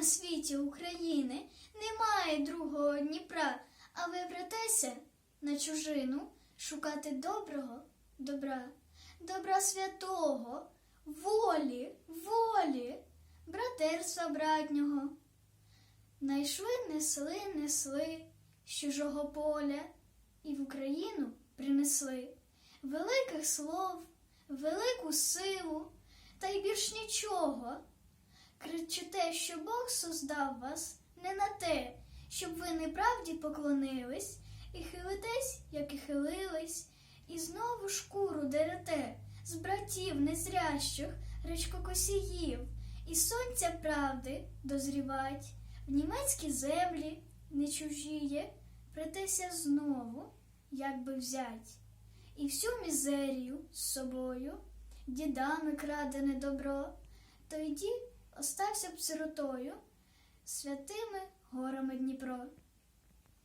на світі України немає другого Дніпра, а ви братеся на чужину шукати доброго добра, добра святого, волі, волі, братерства братнього. Найшли, несли, несли з чужого поля і в Україну принесли великих слов, велику силу, та й більш нічого. Кричите, що Бог создав вас не на те, щоб ви неправді поклонились, і хилитесь, як і хилились, і знову шкуру дерете з братів незрящих речкокосіїв, і сонця правди дозрівать, в німецькі землі не чужіє, притеся знову, як би взять, і всю мізерію з собою, дідами крадене добро, то й дід остався б сиротою святими горами Дніпро.